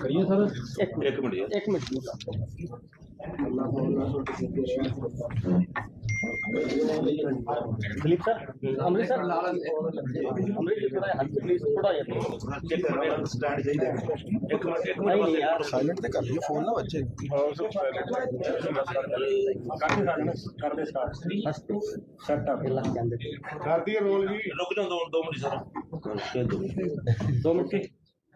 ਕਰੀਏ ਸਰ ਇੱਕ ਮਿੰਟ ਯਾਰ ਇੱਕ ਮਿੰਟ ਦਲੀਪ ਸਰ ਅੰਮ੍ਰਿਤਸਰ ਅੰਮ੍ਰਿਤਸਰ ਥੋੜਾ ਹੱਥ ਪਲੀਜ਼ ਥੋੜਾ ਜਿਹਾ ਸਟੈਂਡ ਚਾਹੀਦਾ ਇੱਕ ਮਿੰਟ ਇੱਕ ਮਿੰਟ ਸਾਇਲੈਂਟ ਤੇ ਕਰ ਲਿਓ ਫੋਨ ਨਾ ਵੱਜੇ ਕਰਦੇ ਸਟਾਰਟ ਫਸਟ ਸੈਟ ਅਪ ਲੱਗ ਜਾਂਦੇ ਕਰਦੀ ਰੋਲ ਜੀ। ਰੁਕ ਜਾਓ ਦੋ ਮਿੰਟ ਸਰ ਦੋ ਮਿੰਟ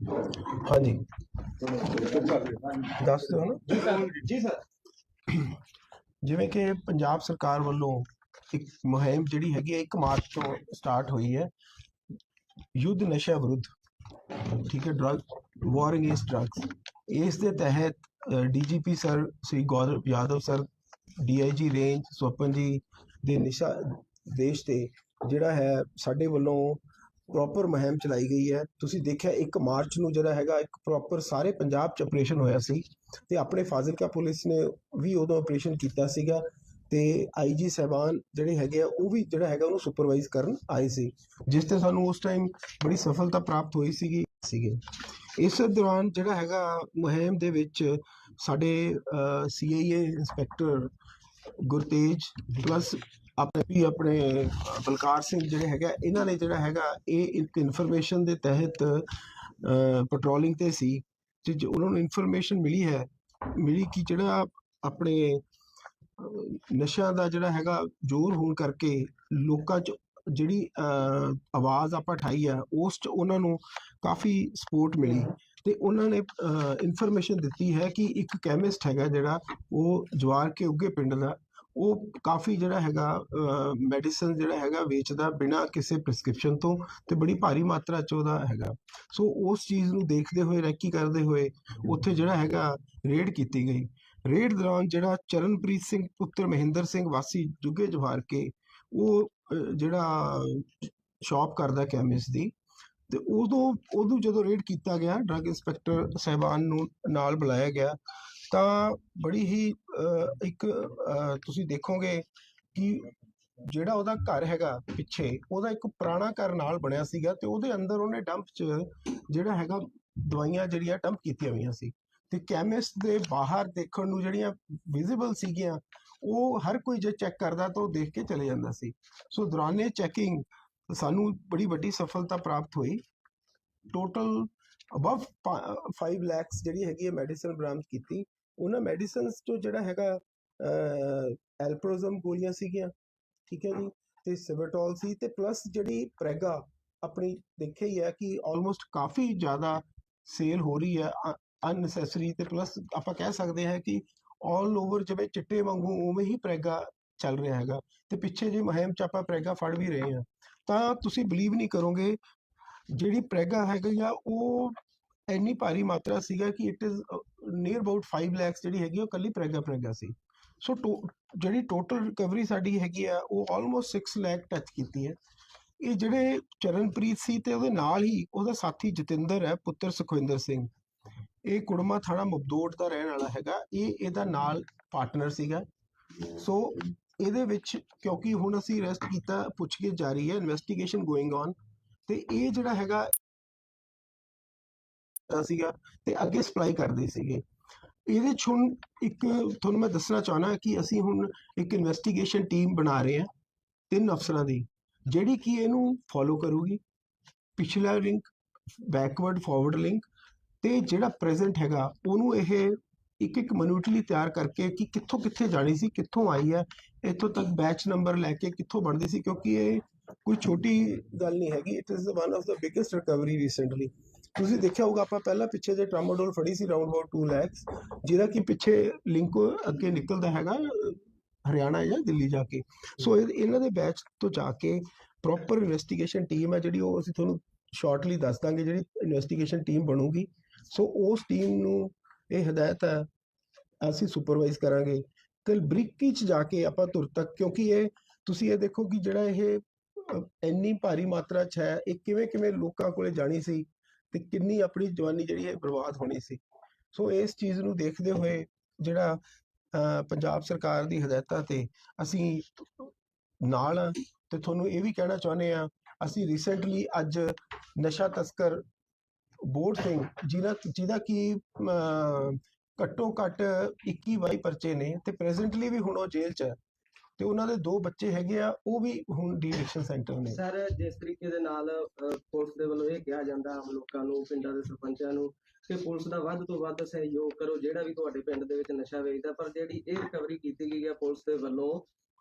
ਹਾਂਜੀ। ਦੱਸ ਦਿਓ ਨਾ। ਜੀ ਸਰ ਜਿਵੇਂ ਕਿ ਪੰਜਾਬ ਸਰਕਾਰ ਵੱਲੋਂ ਇੱਕ ਮੁਹਿੰਮ ਜਿਹੜੀ ਹੈਗੀ ਹੈ 1 ਮਾਰਚ ਤੋਂ ਸਟਾਰਟ ਹੋਈ ਹੈ। ਯੁੱਧ ਨਸ਼ਾ ਵਿਰੁੱਧ ਠੀਕ ਹੈ ਡਰਗ ਵਾਰ ਅਗੇਂਸਟ ਡਰੱਗਸ ਇਸ ਦੇ ਤਹਿਤ DGP sir Shri Gaurav Yadav sir DIG range Swapan ji ਦੇ ਨਿਸ਼ਾ ਦੇਸ਼ ਤੇ ਜਿਹੜਾ ਹੈ ਸਾਡੇ ਵੱਲੋਂ ਪ੍ਰੋਪਰ ਮੁਹਿੰਮ ਚਲਾਈ ਗਈ ਹੈ। ਤੁਸੀਂ ਦੇਖਿਆ 1 ਮਾਰਚ ਨੂੰ ਜਿਹੜਾ ਹੈਗਾ, ਇੱਕ ਪ੍ਰੋਪਰ ਸਾਰੇ ਪੰਜਾਬ ਚ ਆਪਰੇਸ਼ਨ ਹੋਇਆ ਸੀ ਤੇ ਆਪਣੇ ਫਾਜ਼ਿਲਕਾ ਪੁਲਿਸ ਨੇ ਵੀ ਉਦੋਂ ਆਪਰੇਸ਼ਨ ਕੀਤਾ ਸੀਗਾ ਤੇ ਆਈਜੀ ਸਹਿਬਾਨ ਜਿਹੜੇ ਹੈਗੇ ਆ, ਉਹ ਵੀ ਜਿਹੜਾ ਹੈਗਾ ਉਹਨੂੰ ਸੁਪਰਵਾਈਜ਼ ਕਰਨ ਆਏ ਸੀ, ਜਿਸ ਤੇ ਸਾਨੂੰ ਉਸ ਟਾਈਮ ਬੜੀ ਸਫਲਤਾ ਪ੍ਰਾਪਤ ਹੋਈ ਸੀਗੀ, ਸੀਗੇ। ਇਸ ਦੌਰਾਨ ਜਿਹੜਾ ਹੈਗਾ ਮੁਹਿੰਮ ਦੇ ਵਿੱਚ ਸਾਡੇ ਸੀਆਈਏ ਇੰਸਪੈਕਟਰ ਗੁਰਤੇਜ ਪਲੱਸ ਆਪਣੇ ਵੀ ਆਪਣੇ ਅਹ, ਬਲਕਾਰ ਸਿੰਘ ਜਿਹੜੇ ਹੈਗਾ ਇਹਨਾਂ ਨੇ ਜਿਹੜਾ ਹੈਗਾ ਇਹ ਇੱਕ ਇਨਫੋਰਮੇਸ਼ਨ ਦੇ ਤਹਿਤ ਪੈਟਰੋਲਿੰਗ ਤੇ ਸੀ। ਤੇ ਉਹਨਾਂ ਨੂੰ ਇਨਫੋਰਮੇਸ਼ਨ ਮਿਲੀ ਹੈ ਮਿਲੀ ਕਿ ਜਿਹੜਾ ਆਪਣੇ ਅਹ, ਨਸ਼ਿਆਂ ਦਾ ਜਿਹੜਾ ਹੈਗਾ ਜ਼ੋਰ ਹੋਣ ਕਰਕੇ ਲੋਕਾਂ 'ਚ ਜਿਹੜੀ ਆਵਾਜ਼ ਆਪਾਂ ਉਠਾਈ ਹੈ ਉਸ 'ਚ ਉਹਨਾਂ ਨੂੰ ਕਾਫੀ ਸਪੋਰਟ ਮਿਲੀ। ਤੇ ਉਹਨਾਂ ਨੇ ਇਨਫੋਰਮੇਸ਼ਨ ਦਿੱਤੀ ਹੈ ਕਿ ਇੱਕ ਕੈਮਿਸਟ ਹੈਗਾ ਜਿਹੜਾ ਉਹ ਜਵਾਰ ਕੇ ਉੱਗੇ ਪਿੰਡ ਦਾ ਉਹ ਕਾਫੀ ਜਿਹੜਾ ਹੈਗਾ ਮੈਡੀਸਨ ਜਿਹੜਾ ਹੈਗਾ ਵੇਚਦਾ ਬਿਨਾਂ ਕਿਸੇ ਪ੍ਰਿਸਕ੍ਰਿਪਸ਼ਨ ਤੋਂ ਤੇ ਬੜੀ ਭਾਰੀ ਮਾਤਰਾ ਚ ਉਹਦਾ ਹੈਗਾ। ਸੋ ਉਸ ਚੀਜ਼ ਨੂੰ ਦੇਖਦੇ ਹੋਏ, ਰੈਕੀ ਕਰਦੇ ਹੋਏ ਉੱਥੇ ਜਿਹੜਾ ਹੈਗਾ ਰੇਡ ਕੀਤੀ ਗਈ। ਰੇਡ ਦੌਰਾਨ ਜਿਹੜਾ ਚਰਨਪ੍ਰੀਤ ਸਿੰਘ ਪੁੱਤਰ ਮਹਿੰਦਰ ਸਿੰਘ ਵਾਸੀ ਜੁਗੇ ਜਵਾਹਰ ਕੇ, ਉਹ ਜਿਹੜਾ ਸ਼ਾਪ ਕਰਦਾ ਕੈਮਿਸਟ ਦੀ ਤੇ ਉਦੋਂ ਉਦੋਂ ਜਦੋਂ ਰੇਡ ਕੀਤਾ ਗਿਆ ਡਰੱਗ ਇੰਸਪੈਕਟਰ ਸਹਿਬਾਨ ਨੂੰ ਨਾਲ ਬੁਲਾਇਆ ਗਿਆ ਤਾਂ ਬੜੀ ਹੀ ਇੱਕ ਤੁਸੀਂ ਦੇਖੋਗੇ ਕਿ ਜਿਹੜਾ ਉਹਦਾ ਘਰ ਹੈਗਾ ਪਿੱਛੇ, ਉਹਦਾ ਇੱਕ ਪੁਰਾਣਾ ਘਰ ਨਾਲ ਬਣਿਆ ਸੀਗਾ ਤੇ ਉਹਦੇ ਅੰਦਰ ਉਹਨੇ ਡੰਪ 'ਚ ਜਿਹੜਾ ਹੈਗਾ ਦਵਾਈਆਂ ਜਿਹੜੀਆਂ ਡੰਪ ਕੀਤੀਆਂ ਹੋਈਆਂ ਸੀ। ਤੇ ਕੈਮਿਸਟ ਦੇ ਬਾਹਰ ਦੇਖਣ ਨੂੰ ਜਿਹੜੀਆਂ ਵਿਜ਼ੀਬਲ ਸੀਗੀਆਂ, ਉਹ ਹਰ ਕੋਈ ਜੇ ਚੈੱਕ ਕਰਦਾ ਤਾਂ ਉਹ ਦੇਖ ਕੇ ਚਲੇ ਜਾਂਦਾ ਸੀ। ਸੋ ਦੌਰਾਨੇ ਚੈਕਿੰਗ ਸਾਨੂੰ ਬੜੀ ਵੱਡੀ ਸਫਲਤਾ ਪ੍ਰਾਪਤ ਹੋਈ। ਟੋਟਲ ਅਬਵ 5 ਲੈਕਸ ਜਿਹੜੀ ਹੈਗੀ ਹੈ ਮੈਡੀਸਨ ਬਰਾਮਦ ਕੀਤੀ। ਉਹਨਾਂ ਮੈਡੀਸਨਸ ਤੋਂ ਜਿਹੜਾ ਹੈਗਾ ਐਲਪਰੋਜ਼ਮ ਗੋਲੀਆਂ ਸੀਗੀਆਂ, ਠੀਕ ਹੈ ਜੀ, ਤੇ ਸਿਬਟੋਲ ਸੀ ਤੇ ਪਲੱਸ ਜਿਹੜੀ ਪ੍ਰੈਗਾ ਆਪਣੀ ਦੇਖਿਆ ਹੀ ਹੈ ਕਿ ਆਲਮੋਸਟ ਕਾਫੀ ਜ਼ਿਆਦਾ ਸੇਲ ਹੋ ਰਹੀ ਹੈ ਅਨਨੈਸੈਸਰੀ ਤੇ ਪਲੱਸ ਆਪਾਂ ਕਹਿ ਸਕਦੇ ਹਾਂ ਕਿ ਆਲ ਓਵਰ ਜਿਵੇਂ ਚਿੱਟੇ ਵਾਂਗੂ ਉਵੇਂ ਹੀ ਪ੍ਰੈਗਾ ਚੱਲ ਰਿਹਾ ਹੈਗਾ ਤੇ ਪਿੱਛੇ ਜੇ ਮੁਹਿੰਮ ਚ ਆਪਾਂ ਪ੍ਰੈਗਾ ਫੜ ਵੀ ਰਹੇ ਹਾਂ। ਤਾਂ ਤੁਸੀਂ ਬਲੀਵ ਨਹੀਂ ਕਰੋਗੇ, ਜਿਹੜੀ ਪ੍ਰੈਗਾ ਹੈਗੀ ਆ ਉਹ ਇੰਨੀ ਭਾਰੀ ਮਾਤਰਾ ਸੀਗਾ ਕਿ it is near about 5 lakhs ਜਿਹੜੀ ਹੈਗੀ ਉਹ ਕੱਲੀ ਪ੍ਰੈਗਾ ਪ੍ਰੈਗਾ ਸੀ। ਸੋ ਜਿਹੜੀ ਟੋਟਲ ਰਿਕਵਰੀ ਸਾਡੀ ਹੈਗੀ ਆ, ਉਹ ਆਲਮੋਸਟ 6 ਲੈਕ ਟੱਚ ਕੀਤੀ ਹੈ। ਇਹ ਜਿਹੜੇ ਚਰਨਪ੍ਰੀਤ ਸੀ ਤੇ ਉਹਦੇ ਨਾਲ ਹੀ ਉਹਦਾ ਸਾਥੀ ਜਤਿੰਦਰ ਹੈ, ਪੁੱਤਰ ਸੁਖਵਿੰਦਰ ਸਿੰਘ। ਇਹ ਕੁੜਮਾ ਥਾਣਾ ਮਬਦੋਟ ਦਾ ਰਹਿਣ ਵਾਲਾ ਹੈਗਾ। ਇਹ ਇਹਦਾ ਨਾਲ ਪਾਰਟਨਰ ਸੀਗਾ। ਸੋ ਇਹਦੇ ਵਿੱਚ ਕਿਉਂਕਿ ਹੁਣ ਅਸੀਂ ਅਰੈਸਟ ਕੀਤਾ, ਪੁੱਛਗਿੱਛ ਜਾਰੀ ਹੈ ਇਨਵੈਸਟੀਗੇਸ਼ਨ ਗੋਇੰਗ ਔਨ ਤੇ ਇਹ ਜਿਹੜਾ ਹੈਗਾ ਅ ਸੀਗਾ ਤੇ ਅੱਗੇ ਸਪਲਾਈ ਕਰਦੇ ਸੀਗੇ। ਇਹਦੇ 'ਚ ਹੁਣ ਇੱਕ ਤੁਹਾਨੂੰ ਮੈਂ ਦੱਸਣਾ ਚਾਹਣਾ ਕਿ ਅਸੀਂ ਹੁਣ ਇੱਕ ਇਨਵੈਸਟੀਗੇਸ਼ਨ ਟੀਮ ਬਣਾ ਰਹੇ ਹਾਂ ਤਿੰਨ ਅਫਸਰਾਂ ਦੀ, ਜਿਹੜੀ ਕਿ ਇਹਨੂੰ ਫੋਲੋ ਕਰੂਗੀ। ਪਿਛਲਾ ਲਿੰਕ ਬੈਕਵਰਡ ਫਾਰਵਰਡ ਲਿੰਕ ਤੇ ਜਿਹੜਾ ਪ੍ਰੈਜ਼ੈਂਟ ਹੈਗਾ, ਉਹਨੂੰ ਇਹ ਇੱਕ ਇੱਕ ਮਿਨੂਟਲੀ ਤਿਆਰ ਕਰਕੇ ਕਿ ਕਿੱਥੋਂ ਕਿੱਥੇ ਜਾਣੀ ਸੀ, ਕਿੱਥੋਂ ਆਈ ਹੈ, ਇੱਥੋਂ ਤੱਕ ਬੈਚ ਨੰਬਰ ਲੈ ਕੇ ਕਿੱਥੋਂ ਬਣਦੀ ਸੀ, ਕਿਉਂਕਿ ਇਹ ਕੋਈ ਛੋਟੀ ਗੱਲ ਨਹੀਂ ਹੈਗੀ। It is one of the biggest recovery recently ਤੁਸੀਂ ਦੇਖਿਆ ਹੋਊਗਾ, ਆਪਾਂ ਪਹਿਲਾਂ ਪਿੱਛੇ ਜੇ ਟਰਾਮਾਡੋਲ ਫੜੀ ਸੀ ਰਾਉਂਡ ਅਬਾਊਟ 2 ਲੈਕਸ, ਜਿਹਦਾ ਕਿ ਪਿੱਛੇ ਲਿੰਕ ਅੱਗੇ ਨਿਕਲਦਾ ਹੈਗਾ, ਹਰਿਆਣਾ ਜਾਂ ਦਿੱਲੀ ਜਾ ਕੇ। ਸੋ ਇਹਨਾਂ ਦੇ ਬੈਚ ਤੋਂ ਜਾ ਕੇ ਪ੍ਰੋਪਰ ਇਨਵੈਸਟੀਗੇਸ਼ਨ ਟੀਮ ਹੈ ਜਿਹੜੀ ਉਹ ਅਸੀਂ ਤੁਹਾਨੂੰ ਸ਼ਾਰਟਲੀ ਦੱਸ ਦਾਂਗੇ ਜਿਹੜੀ ਇਨਵੈਸਟੀਗੇਸ਼ਨ ਟੀਮ ਬਣੂਗੀ। ਸੋ ਉਸ ਟੀਮ ਨੂੰ ਇਹ ਹਦਾਇਤ ਹੈ, ਅਸੀਂ ਸੁਪਰਵਾਈਜ਼ ਕਰਾਂਗੇ। ਕੱਲ ਬਰੀਕੀ ਚ ਜਾ ਕੇ ਆਪਾਂ ਧੁਰ ਤੱਕ, ਕਿਉਂਕਿ ਇਹ ਤੁਸੀਂ ਇਹ ਦੇਖੋ ਕਿ ਜਿਹੜਾ ਇਹ ਇੰਨੀ ਭਾਰੀ ਮਾਤਰਾ ਚ ਹੈ, ਇਹ ਕਿਵੇਂ ਕਿਵੇਂ ਲੋਕਾਂ ਕੋਲੇ ਜਾਣੀ ਸੀ ਤੇ ਕਿੰਨੀ ਆਪਣੀ ਜਵਾਨੀ ਜਿਹੜੀ ਹੈ ਬਰਬਾਦ ਹੋਣੀ ਸੀ। ਸੋ ਇਸ ਚੀਜ਼ ਨੂੰ ਦੇਖਦੇ ਹੋਏ ਜਿਹੜਾ ਪੰਜਾਬ ਸਰਕਾਰ ਦੀ ਹਦਾਇਤਾਂ ਤੇ ਅਸੀਂ ਨਾਲ ਤੇ ਤੁਹਾਨੂੰ ਇਹ ਵੀ ਕਹਿਣਾ ਚਾਹੁੰਦੇ ਆ ਅਸੀਂ ਰੀਸੈਂਟਲੀ ਅੱਜ ਨਸ਼ਾ ਤਸਕਰ ਬੋਰਡ ਸਿੰਘ ਜਿਹਦਾ ਜਿਹਦਾ ਕਿ ਅਮ, ਘੱਟੋ ਘੱਟ 21 22 ਪਰਚੇ ਨੇ ਤੇ ਪ੍ਰੈਜ਼ੈਂਟਲੀ ਵੀ ਹੁਣ ਉਹ ਜੇਲ੍ਹ 'ਚ ਹੈ ਤੇ ਉਹਨਾਂ ਦੇ ਦੋ ਬੱਚੇ ਹੈਗੇ ਆ ਉਹ ਵੀ ਹੁਣ ਡੀਡਿਕਸ਼ਨ ਸੈਂਟਰ ਨੇ। ਸਰ ਜਿਸ ਤਰੀਕੇ ਦੇ ਨਾਲ ਪੁਲਿਸ ਦੇ ਵੱਲੋਂ ਇਹ ਕਿਹਾ ਜਾਂਦਾ ਆਮ ਲੋਕਾਂ ਨੂੰ ਪਿੰਡਾਂ ਦੇ ਸਰਪੰਚਾਂ ਨੂੰ ਕਿ ਪੁਲਿਸ ਦਾ ਵੱਧ ਤੋਂ ਵੱਧ ਸਹਿਯੋਗ ਕਰੋ ਜਿਹੜਾ ਵੀ ਤੁਹਾਡੇ ਪਿੰਡ ਦੇ ਵਿੱਚ ਨਸ਼ਾ ਵੇਚਦਾ ਪਰ ਜਿਹੜੀ ਇਹ ਰਿਕਵਰੀ ਕੀਤੀ ਗਈ ਹੈ ਪੁਲਿਸ ਦੇ ਵੱਲੋਂ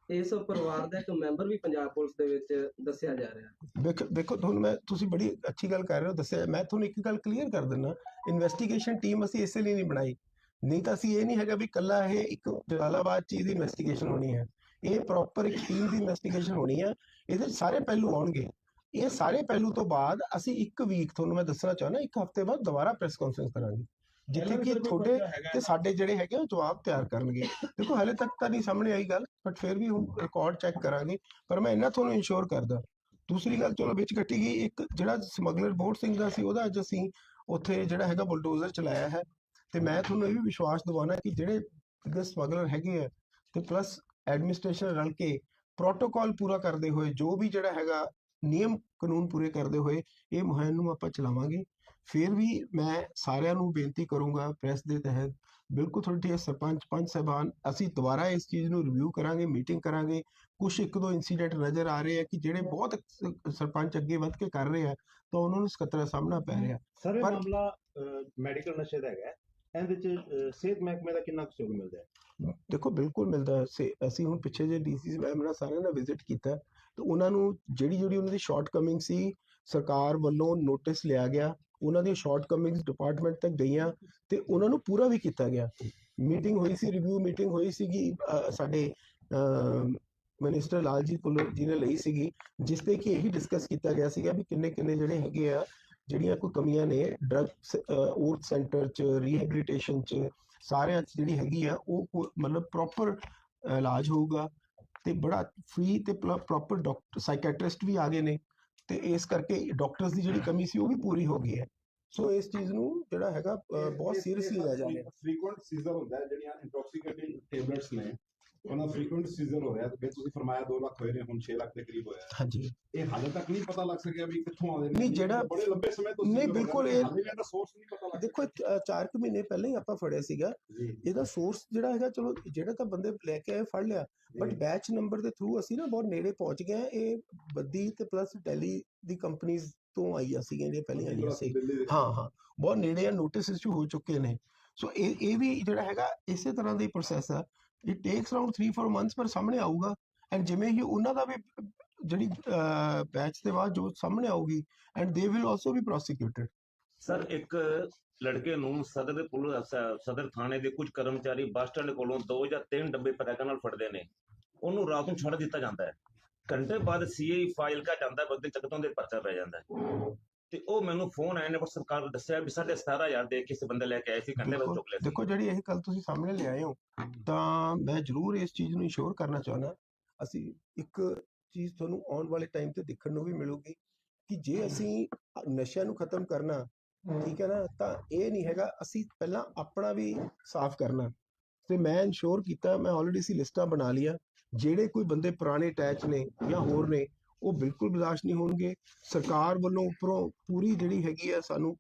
ਇਸ ਪਰਿਵਾਰ ਦਾ ਇੱਕ ਮੈਂਬਰ ਵੀ ਪੰਜਾਬ ਪੁਲਿਸ ਦੇ ਵਿੱਚ ਦੱਸਿਆ ਜਾ ਰਿਹਾ। ਵੇਖੋ ਦੇਖੋ ਤੁਹਾਨੂੰ ਮੈਂ ਤੁਸੀਂ ਬੜੀ ਅੱਛੀ ਗੱਲ ਕਰ ਰਹੇ ਹੋ ਦੱਸਿਆ ਮੈਂ ਤੁਹਾਨੂੰ ਇੱਕ ਗੱਲ ਕਲੀਅਰ ਕਰ ਦਿੰਦਾ ਇਨਵੈਸਟੀਗੇਸ਼ਨ ਟੀਮ ਅਸੀਂ ਇਸੇ ਲਈ ਨਹੀਂ ਬਣਾਈ। ਨਹੀਂ ਤਾਂ ਅਸੀਂ ਇਹ ਨਹੀਂ ਹੈਗਾ ਵੀ ਕੱਲਾ ਇਹ ਇੱਕ ਜਲਾਲਾਬਾਦ ਚੀਜ਼ ਦੀ ਇਨਵੈਸਟੀਗੇਸ਼ਨ ਹੋਣੀ ਹੈ। ਇਹ ਪ੍ਰੋਪਰ ਇੱਕ ਟੀਮ ਦੀ ਇਨਵੈਸਟੀਗੇਸ਼ਨ ਹੋਣੀ ਹੈ ਇਹਦੇ ਸਾਰੇ ਪਹਿਲੂ ਆਉਣਗੇ। ਇਹ ਸਾਰੇ ਪਹਿਲੂ ਤੋਂ ਬਾਅਦ ਅਸੀਂ ਇੱਕ ਵੀਕ ਤੁਹਾਨੂੰ ਮੈਂ ਦੱਸਣਾ ਚਾਹੁੰਦਾ ਇੱਕ ਹਫ਼ਤੇ ਬਾਅਦ ਦੁਬਾਰਾ ਪ੍ਰੈਸ ਕਾਨਫਰੰਸ ਕਰਾਂਗੇ। ਜਿੱਥੇ ਕਿ ਤੁਹਾਡੇ ਤੇ ਸਾਡੇ ਜਿਹੜੇ ਹੈਗੇ ਉਹ ਜਵਾਬ ਤਿਆਰ ਕਰਨਗੇ। ਦੇਖੋ ਹਲੇ ਤੱਕ ਤਾਂ ਨਹੀਂ ਸਾਹਮਣੇ ਆਈ ਗੱਲ ਬਟ ਫਿਰ ਵੀ ਹੁਣ ਰਿਕਾਰਡ ਚੈੱਕ ਕਰਾਂਗੇ। ਪਰ ਮੈਂ ਇਹਨਾਂ ਤੁਹਾਨੂੰ ਇਨਸ਼ੋਰ ਕਰਦਾ ਦੂਸਰੀ ਗੱਲ ਚਲੋ ਵਿੱਚ ਕੱਟੀ ਗਈ ਇੱਕ ਜਿਹੜਾ ਸਮਗਲਰ ਬੋੜ ਸਿੰਘ ਦਾ ਸੀ ਉਹਦਾ ਅੱਜ ਅਸੀਂ ਉੱਥੇ ਜਿਹੜਾ ਹੈਗਾ ਬੁਲਡੋਜ਼ਰ ਚਲਾਇਆ ਹੈ। ਤੇ ਮੈਂ ਤੁਹਾਨੂੰ ਇਹ ਵੀ ਵਿਸ਼ਵਾਸ ਦਿਵਾਉਣਾ ਕਿ ਜਿਹੜੇ ਸਮਗਲਰ ਹੈਗੇ ਆ ਤੇ ਪਲੱਸ ਐਡਮਿਨਿਸਟ੍ਰੇਸ਼ਨ ਰਲ ਕੇ ਪ੍ਰੋਟੋਕਾਲ ਪੂਰਾ ਕਰਦੇ ਹੋਏ ਜੋ ਵੀ ਜਿਹੜਾ ਹੈਗਾ ਨਿਯਮ ਕਾਨੂੰਨ ਪੂਰੇ ਕਰਦੇ ਹੋਏ ਇਹ ਮੁਹਿੰਮ ਨੂੰ ਆਪਾਂ ਚਲਾਵਾਂਗੇ। ਫਿਰ ਵੀ ਮੈਂ ਸਾਰਿਆਂ ਨੂੰ ਬੇਨਤੀ ਕਰੂੰਗਾ ਪ੍ਰੈਸ ਦੇ ਤਹਿਤ ਬਿਲਕੁਲ ਤੁਹਾਡੇ ਸਰਪੰਚ ਪੰਚ ਸਾਹਿਬਾਨ ਅਸੀਂ ਦੁਬਾਰਾ ਇਸ ਚੀਜ਼ ਨੂੰ ਰਿਵਿਊ ਕਰਾਂਗੇ ਮੀਟਿੰਗ ਕਰਾਂਗੇ। ਕੁਝ ਇੱਕ ਦੋ ਇਨਸੀਡੈਂਟ ਨਜ਼ਰ ਆ ਰਹੇ ਆ ਕਿ ਜਿਹੜੇ ਬਹੁਤ ਸਰਪੰਚ ਅੱਗੇ ਵੱਧ ਕੇ ਕਰ ਰਹੇ ਆ ਤਾਂ ਉਹਨਾਂ ਨੂੰ ਸਕੱਤਰ ਸਾਹਮਣਾ ਪੈ ਰਿਹਾ। ਸਰ ਇਹ ਮਾਮਲਾ ਮੈਡੀਕਲ ਨਸ਼ੇ ਦਾ ਹੈਗਾ। ਇਹਦੇ ਚ ਅਹ, ਸਿਹਤ ਮਹਿਕਮੇ ਦਾ ਕਿੰਨਾ ਕੁ ਸਹਿਯੋਗ ਮਿਲਦਾ ਹੈ? ਦੇਖੋ ਬਿਲਕੁਲ ਮਿਲਦਾ ਹੈ। ਸੇ- ਅਸੀਂ ਹੁਣ ਪਿੱਛੇ ਜੇ ਡੀਸੀ ਮੈਮ ਨਾਲ ਸਾਰਿਆਂ ਨਾਲ ਵਿਜ਼ਿਟ ਕੀਤਾ ਤੇ ਉਹਨਾਂ ਨੂੰ ਜਿਹੜੀ ਜਿਹੜੀ ਉਹਨਾਂ ਦੀ ਸ਼ਾਰਟ ਕਮਿੰਗ ਸੀ ਸਰਕਾਰ ਵੱਲੋਂ ਨੋਟਿਸ ਲਿਆ ਗਿਆ। ਉਹਨਾਂ ਦੀਆਂ ਸ਼ਾਰਟ ਕਮਿੰਗਸ ਡਿਪਾਰਟਮੈਂਟ ਤੱਕ ਗਈਆਂ ਤੇ ਉਹਨਾਂ ਨੂੰ ਪੂਰਾ ਵੀ ਕੀਤਾ ਗਿਆ। ਮੀਟਿੰਗ ਹੋਈ ਸੀ ਰਿਵਿਊ ਮੀਟਿੰਗ ਹੋਈ ਸੀਗੀ ਅ, ਸਾਡੇ ਮਿਨਿਸਟਰ ਲਾਲਜੀਤ ਭੁੱਲਰ ਜੀ ਨੇ ਲਈ ਸੀਗੀ ਜਿਸ ਤੇ ਕਿ ਇਹੀ ਡਿਸਕਸ ਕੀਤਾ ਗਿਆ ਸੀਗਾ ਵੀ ਕਿੰਨੇ ਕਿੰਨੇ ਜਿਹੜੇ ਹੈਗੇ ਆ ਜਿਹੜੀਆਂ ਕੋਈ ਕਮੀਆਂ ਨੇ ਡਰਗ ਔਰਤ ਸੈਂਟਰ ਚ ਰੀਹੈਬਿਲਿਟੇਸ਼ਨ ਚ ਸਾਰਿਆਂ 'ਚ ਜਿਹੜੀ ਹੈਗੀ ਆ ਉਹ ਮਤਲਬ ਪ੍ਰੋਪਰ ਇਲਾਜ ਹੋਊਗਾ ਤੇ ਬੜਾ ਫ੍ਰੀ ਤੇ ਪ੍ਰੋਪਰ ਡਾਕਟਰ ਸਾਈਕੈਟ੍ਰਿਸਟ ਵੀ ਆ ਗਏ ਨੇ ਤੇ ਇਸ ਕਰਕੇ ਡਾਕਟਰਸ ਦੀ ਜਿਹੜੀ ਕਮੀ ਸੀ ਉਹ ਵੀ ਪੂਰੀ ਹੋ ਗਈ ਹੈ। ਸੋ ਇਸ ਚੀਜ਼ ਨੂੰ ਜਿਹੜਾ ਹੈਗਾ ਬਹੁਤ ਸੀਰੀਅਸਲੀ ਲਿਆ ਜਾ ਰਿਹਾ ਫ੍ਰੀਕੁਐਂਟ ਸੀਜ਼ਰ ਹੁੰਦਾ ਹੈ ਜਿਹੜੀਆਂ ਇੰਟੌਕਸੀਕੇਟਿੰਗ ਟੈਬਲੇਟਸ ਨੇ। ਉਹਨਾਂ ਫ੍ਰੀਕੁਐਂਟ ਸੀਜ਼ਰ ਹੋ ਰਿਹਾ ਤੇ ਫਿਰ ਤੁਸੀਂ ਫਰਮਾਇਆ 2 ਲੱਖ ਹੋਏ ਨੇ ਹੁਣ 6 ਲੱਖ ਦੇ ਕਰੀਬ ਹੋਇਆ। ਹੈ। ਹਾਂਜੀ। ਇਹ ਹਾਲੇ ਤੱਕ ਨਹੀਂ ਪਤਾ ਲੱਗ ਸਕਿਆ ਵੀ ਕਿੱਥੋਂ ਆਉਂਦੇ ਨੇ। ਨਹੀਂ, ਜਿਹੜਾ- ਬੜੇ ਲੰਬੇ ਸਮੇਂ ਤੋਂ ਨਹੀਂ, ਬਿਲਕੁਲ ਇਹ- ਇਹਦਾ ਸੋਰਸ ਨਹੀਂ ਪਤਾ ਲੱਗ ਦੇਖੋ ਅ, ਚਾਰ ਕੁ ਮਹੀਨੇ ਪਹਿਲਾਂ ਹੀ ਆਪਾਂ ਫੜਿਆ ਸੀਗਾ। ਇਹਦਾ ਸੋਰਸ ਜਿਹੜਾ ਹੈਗਾ ਚਲੋ ਜਿਹੜੇ ਤਾਂ ਬੰਦੇ ਲੈ ਕੇ ਆਏ ਫੜ ਲਿਆ। ਬਟ ਬੈਚ ਨੰਬਰ ਦੇ ਥਰੂ ਅਸੀਂ ਨਾ ਬਹੁਤ ਨੇੜੇ ਪਹੁੰਚ ਗਏ। ਇਹ ਬੱਦੀ ਤੇ ਪਲੱਸ ਦਿੱਲੀ ਦੀ ਕੰਪਨੀਆਂ ਤੋਂ ਆਈਆਂ ਸੀਗੀਆਂ ਜਿਹੜੀਆਂ ਪਹਿਲਾਂ ਆਈਆਂ ਸੀ। ਹਾਂ ਹਾਂ। ਬਹੁਤ ਨੇੜੇ ਆ ਨੋਟਿਸ ਇਸ਼ੂ ਹੋ ਚੁੱਕੇ ਨੇ। ਸੋ ਇਹ ਇਹ ਵੀ ਜਿਹੜਾ ਹੈਗਾ, ਇਸੇ ਤਰ੍ਹਾਂ ਦਾ ਹੀ ਪ੍ਰੋਸੈਸ ਆ ਇਟ ਟੇਕਸ ਅਰਾਊਂਡ 3-4 ਮੰਥਸ ਪਰ ਸਾਹਮਣੇ ਆਊਗਾ। ਐਂਡ ਜਿਵੇਂ ਹੀ ਉਹਨਾਂ ਦਾ ਵੀ, ਜਿਹੜੀ ਬੈਚ ਦੇ ਬਾਅਦ ਜੋ ਸਾਹਮਣੇ ਆਊਗੀ and they will also be prosecuted sir ਇੱਕ ਲੜਕੇ ਨੂੰ ਸਦਰ ਦੇ ਪੁਲਿਸ ਸਦਰ ਥਾਣੇ ਦੇ ਕੁਝ ਕਰਮਚਾਰੀ ਬੱਸ ਸਟੈਂਡ ਕੋਲੋਂ ਦੋ ਜਾਂ ਤਿੰਨ ਡੱਬੇ ਪੈਕਾਂ ਨਾਲ ਫੜਦੇ ਨੇ। ਉਹਨੂੰ ਰਾਤ ਨੂੰ ਛੱਡ ਦਿੱਤਾ ਜਾਂਦਾ ਹੈ। ਘੰਟੇ ਬਾਅਦ ਸੀਆਈ ਫਾਈਲ ਕਾ ਜਾਂਦਾ ਬੰਦੇ ਚੱਕਤੋਂ ਦੇ ਪਰਚਾ ਪੈ ਜਾਂਦਾ ਹੈ। ਤੇ ਉਹ ਮੈਨੂੰ ਫੋਨ ਆਇਆ ਨੇ ਪਰ ਸਰਕਾਰ ਨੇ ਦੱਸਿਆ ਵੀ ਸਾਡੇ 17000 ਦੇ ਕਿਸੇ ਬੰਦੇ ਲੈ ਕੇ ਆਏ ਸੀ ਬਾਅਦ ਦੇਖੋ ਚੁੱਕ ਲਿਆ ਦੇਖੋ ਜਿਹੜੀ ਇਹ ਗੱਲ ਤੁਸੀਂ ਸਾਹਮਣੇ ਲਿਆਏ ਹੋ ਤਾਂ ਮੈਂ ਜ਼ਰੂਰ ਇਸ ਚੀਜ਼ ਨੂੰ ਇੰਸ਼ੋਰ ਕਰਨਾ ਚਾਹੁੰਦਾ। ਅਸੀਂ ਇੱਕ ਚੀਜ਼ ਤੁਹਾਨੂੰ ਆਉਣ ਵਾਲੇ ਟਾਈਮ ਤੇ ਦੇਖਣ ਨੂੰ ਵੀ ਮਿਲੂਗੀ ਕਿ ਜੇ ਅਸੀਂ ਨਸ਼ਿਆਂ ਨੂੰ ਖਤਮ ਕਰਨਾ ਠੀਕ ਹੈ ਨਾ ਤਾਂ ਇਹ ਨਹੀਂ ਹੈਗਾ ਅਸੀਂ ਪਹਿਲਾਂ ਆਪਣਾ ਵੀ ਸਾਫ਼ ਕਰਨਾ। ਤੇ ਮੈਂ ਇੰਸ਼ੋਰ ਕੀਤਾ ਮੈਂ ਆਲਰੇਡੀ ਸੀ ਲਿਸਟਾਂ ਬਣਾ ਲਈਆਂ ਜਿਹੜੇ ਕੋਈ ਬੰਦੇ ਪੁਰਾਣੇ ਅਟੈਚ ਨੇ ਜਾਂ ਹੋਰ ਨੇ ਉਹ ਬਿਲਕੁਲ ਬਰਦਾਸ਼ਤ ਨਹੀਂ ਹੋਣਗੇ। ਸਰਕਾਰ ਵੱਲੋਂ ਉੱਪਰੋਂ ਪੂਰੀ ਜਿਹੜੀ ਹੈਗੀ ਆ ਸਾਨੂੰ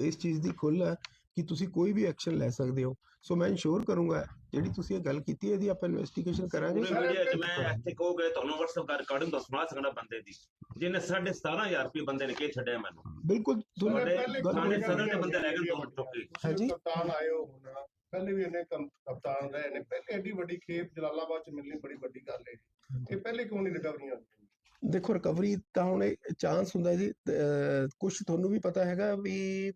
ਇਸ ਚੀਜ਼ ਦੀ ਖੁੱਲ੍ਹ ਹੈ ਕਿ ਤੁਸੀਂ ਕੋਈ ਵੀ ਐਕਸ਼ਨ ਲੈ ਸਕਦੇ ਹੋ। ਸੋ ਮੈਂ ਇਨਸ਼ੋਰ ਕਰੂੰਗਾ ਜਿਹੜੀ ਤੁਸੀਂ ਇਹ ਗੱਲ ਕੀਤੀ ਹੈ ਇਹਦੀ ਆਪਾਂ ਇਨਵੈਸਟੀਗੇਸ਼ਨ ਕਰਾਂਗੇ। ਪੂਰੇ ਮੀਡੀਆ 'ਚ ਮੈਂ ਇੱਥੇ ਕਹੋਗੇ ਤੁਹਾਨੂੰ WhatsApp ਕਰ ਰਿਕਾਰਡਿੰਗ ਤੋਂ ਸੁਣਾ ਸਕਦਾ ਬੰਦੇ ਦੀ। ਜਿਹਨੇ 17500 ਰੁਪਏ ਬੰਦੇ ਨੇ ਕੀ ਛੱਡਿਆ ਮੈਨੂੰ। ਬਿਲਕੁਲ ਤੁਹਾਨੂੰ ਤੁਹਾਡੇ ਥਾਣੇ ਸਦਰ ਦੇ ਬੰਦੇ ਰਹਿ ਗਏ ਦੋ ਚੁੱਕੇ ਹਾਂਜੀ। ਕਪਤਾਨ ਹੋ ਹੁਣ। ਪਹਿਲੇ ਵੀ ਇਹਨੇ ਕਪਤਾਨ ਰਹੇ ਨੇ। ਪਹਿਲੇ ਏਡੀ ਵੱਡੀ ਖੇਪ ਜਲਾਲਾਬਾਦ ਚ ਮਿਲਣੀ ਬੜੀ ਵੱਡੀ ਗੱਲ ਹੈ ਇਹ ਪਹਿਲੇ ਕਿਉਂ ਨਹੀਂ ਰਿਕਵਰੀਆਂ ਦੇਖੋ ਰਿਕਵਰੀ ਤਾਂ ਹੁਣ ਚਾਂਸ ਹੁੰਦਾ ਜੀ ਕੁਝ ਤੁਹਾਨੂੰ ਵੀ ਪਤਾ ਹੈਗਾ ਵੀ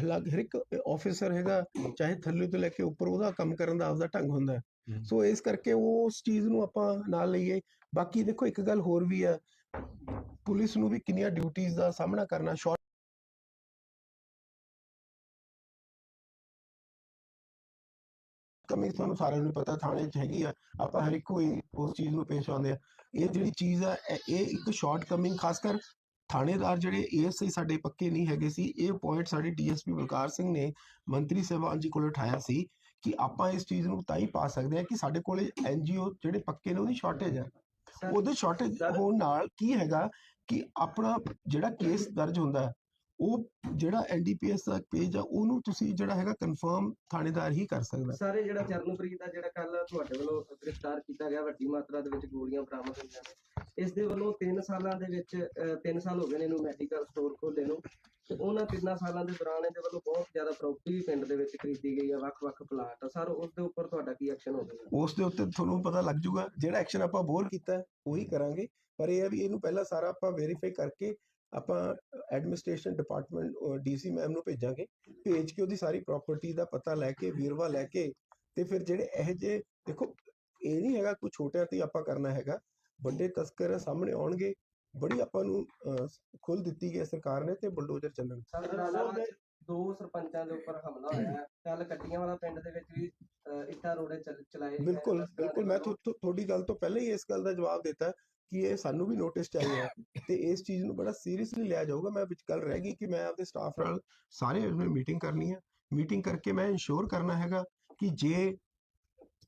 ਹਲਾਕ ਹਰ ਇੱਕ ਆਫੀਸਰ ਹੈਗਾ ਚਾਹੇ ਥੱਲੇ ਤੋਂ ਲੈ ਕੇ ਉੱਪਰ ਉਹਦਾ ਕੰਮ ਕਰਨ ਦਾ ਆਪਦਾ ਢੰਗ ਹੁੰਦਾ ਸੋ ਇਸ ਕਰਕੇ ਉਹ ਉਸ ਚੀਜ਼ ਨੂੰ ਆਪਾਂ ਨਾਲ ਲਈਏ। ਬਾਕੀ ਦੇਖੋ ਇੱਕ ਗੱਲ ਹੋਰ ਵੀ ਆ ਪੁਲਿਸ ਨੂੰ ਵੀ ਕਿੰਨੀਆਂ ਡਿਊਟੀਆਂ ਦਾ ਸਾਹਮਣਾ ਕਰਨਾ ਕਮੀ ਤੁਹਾਨੂੰ ਸਾਰਿਆਂ ਨੂੰ ਪਤਾ ਥਾਣੇ 'ਚ ਹੈਗੀ ਆ ਆਪਾਂ ਹਰ ਇੱਕ ਕੋਈ ਉਸ ਚੀਜ਼ ਨੂੰ ਪੇਸ਼ ਆਉਂਦੇ ਆ। ਇਹ ਜਿਹੜੀ ਚੀਜ਼ ਆ ਇਹ ਇੱਕ ਸ਼ਾਰਟ ਕਮਿੰਗ ਖਾਸ ਕਰ ਥਾਣੇਦਾਰ ਜਿਹੜੇ ਏਐਸਆਈ ਸਾਡੇ ਪੱਕੇ ਨਹੀਂ ਹੈਗੇ ਸੀ ਇਹ ਪੁਆਇੰਟ ਸਾਡੇ ਡੀਐਸਪੀ ਬਲਕਾਰ ਸਿੰਘ ਨੇ ਮੰਤਰੀ ਸਹਿਬਾਨ ਜੀ ਕੋਲ ਉਠਾਇਆ ਸੀ ਕਿ ਆਪਾਂ ਇਸ ਚੀਜ਼ ਨੂੰ ਤਾਂ ਹੀ ਪਾ ਸਕਦੇ ਹਾਂ ਕਿ ਸਾਡੇ ਕੋਲੇ ਐਨਜੀਓ ਜਿਹੜੇ ਪੱਕੇ ਨੇ ਉਹਦੀ ਸ਼ਾਰਟੇਜ ਹੈ ਉਹਦੇ ਸ਼ਾਰਟੇਜ ਸਰ- ਹੋਣ ਨਾਲ ਕੀ ਹੈਗਾ ਕਿ ਆਪਣਾ ਜਿਹੜਾ ਕੇਸ ਦਰਜ ਹੁੰਦਾ ਹੈ, ਉਹ ਜਿਹੜਾ ਐਨਡੀਪੀਐਸ ਦਾ ਪੇਜ ਆ ਉਹਨੂੰ ਤੁਸੀਂ ਜਿਹੜਾ ਹੈਗਾ ਕਨਫਰਮ ਥਾਣੇਦਾਰ ਹੀ ਕਰ ਸਕਦਾ। ਸਾਰੇ ਜਿਹੜਾ ਚਰਨਪ੍ਰੀਤ ਦਾ ਜਿਹੜਾ ਕੱਲ ਤੁਹਾਡੇ ਵੱਲੋਂ ਗ੍ਰਿਫਤਾਰ ਕੀਤਾ ਗਿਆ ਵੱਡੀ ਮਾਤਰਾ ਦੇ ਵਿੱਚ ਗੋਲੀਆਂ ਬਰਾਮਦ ਹੋਈਆਂ ਨੇ ਇਸ ਦੇ ਵੱਲੋਂ 3 ਸਾਲਾਂ ਦੇ ਵਿੱਚ 3 ਸਾਲ ਹੋ ਗਏ ਨੇ ਇਹਨੂੰ ਮੈਡੀਕਲ ਸਟੋਰ ਖੋਲ੍ਹੇ ਨੂੰ ਤੇ ਉਹਨਾਂ 3 ਸਾਲਾਂ ਦੇ ਦੌਰਾਨ ਇਹਦੇ ਵੱਲੋਂ ਬਹੁਤ ਜ਼ਿਆਦਾ ਪ੍ਰਾਪਰਟੀ ਪਿੰਡ ਦੇ ਵਿੱਚ ਖਰੀਦੀ ਗਈ ਆ ਵੱਖ-ਵੱਖ ਪਲਾਟ ਸਰ ਉਸ ਦੇ ਉੱਪਰ ਤੁਹਾਡਾ ਕੀ ਐਕਸ਼ਨ ਹੋਵੇਗਾ ਉਸ ਦੇ ਉੱਤੇ ਤੁਹਾਨੂੰ ਪਤਾ ਲੱਗ ਜਾਊਗਾ ਜਿਹੜਾ ਐਕਸ਼ਨ ਆਪਾਂ ਬੋਲ ਕੀਤਾ ਉਹੀ ਕਰਾਂਗੇ। ਪਰ ਇਹ ਹੈ ਵੀ ਇਹਨੂੰ ਪਹਿਲਾਂ ਸਾਰਾ ਆਪਾਂ ਵੈਰੀਫਾਈ ਕਰਕੇ ਆਪਾਂ ਐਡਮਿਨਿਸਟ੍ਰੇਸ਼ਨ ਡਿਪਾਰਟਮੈਂਟ ਡੀਸੀ ਮੈਮ ਨੂੰ ਭੇਜਾਂਗੇ ਭੇਜ ਕੇ ਉਹਦੀ ਸਾਰੀ ਪ੍ਰਾਪਰਟੀ ਦਾ ਪਤਾ ਲੈ ਕੇ ਵੇਰਵਾ ਲੈ ਕੇ ਤੇ ਫਿਰ ਜਿਹੜੇ ਇਹ ਜੇ ਦੇਖੋ ਇਹ ਨਹੀਂ ਹੈਗਾ ਕੋਈ ਛੋਟਿਆਂ ਤੇ ਆਪਾਂ ਕਰਨਾ ਹੈਗਾ। ਵੱਡੇ ਤਸਕਰ ਸਾਹਮਣੇ ਆਉਣਗੇ ਬੜੀ ਆਪਾਂ ਨੂੰ ਖੁੱਲ ਦਿੱਤੀ ਗਈ ਹੈ ਸਰਕਾਰ ਨੇ ਤੇ ਬੁਲਡੋਜ਼ਰ ਚੱਲਣ ਦੋ ਸਰਪੰਚਾਂ ਦੇ ਉੱਪਰ ਹਮਲਾ ਹੋਇਆ ਕੱਲ ਕੱਟੀਆਂ ਵਾਲਾ ਪਿੰਡ ਦੇ ਵਿੱਚ ਵੀ ਇੱਟਾਂ ਰੋੜੇ ਚੱਲ- ਚਲਾਏ ਬਿਲਕੁਲ ਬਿਲਕੁਲ ਮੈਂ ਤੁਹਾਡੀ ਗੱਲ ਤੋਂ ਪਹਿਲਾਂ ਹੀ ਇਸ ਗੱਲ ਦਾ ਜਵਾਬ ਦਿੱਤਾ। ਕਿ ਇਹ ਸਾਨੂੰ ਵੀ ਨੋਟਿਸ ਚਾਹੀਦਾ ਤੇ ਇਸ ਚੀਜ਼ ਨੂੰ ਬੜਾ ਸੀਰੀਅਸਲੀ ਲਿਆ ਜਾਊਗਾ। ਮੈਂ ਵਿੱਚ ਗੱਲ ਰਹਿ ਗਈ ਕਿ ਮੈਂ ਆਪਦੇ ਸਟਾਫ ਨਾਲ ਸਾਰੇ ਮੀਟਿੰਗ ਕਰਨੀ ਹੈ। ਮੀਟਿੰਗ ਕਰਕੇ ਮੈਂ ਇਨਸ਼ੋਰ ਕਰਨਾ ਹੈਗਾ ਕਿ ਜੇ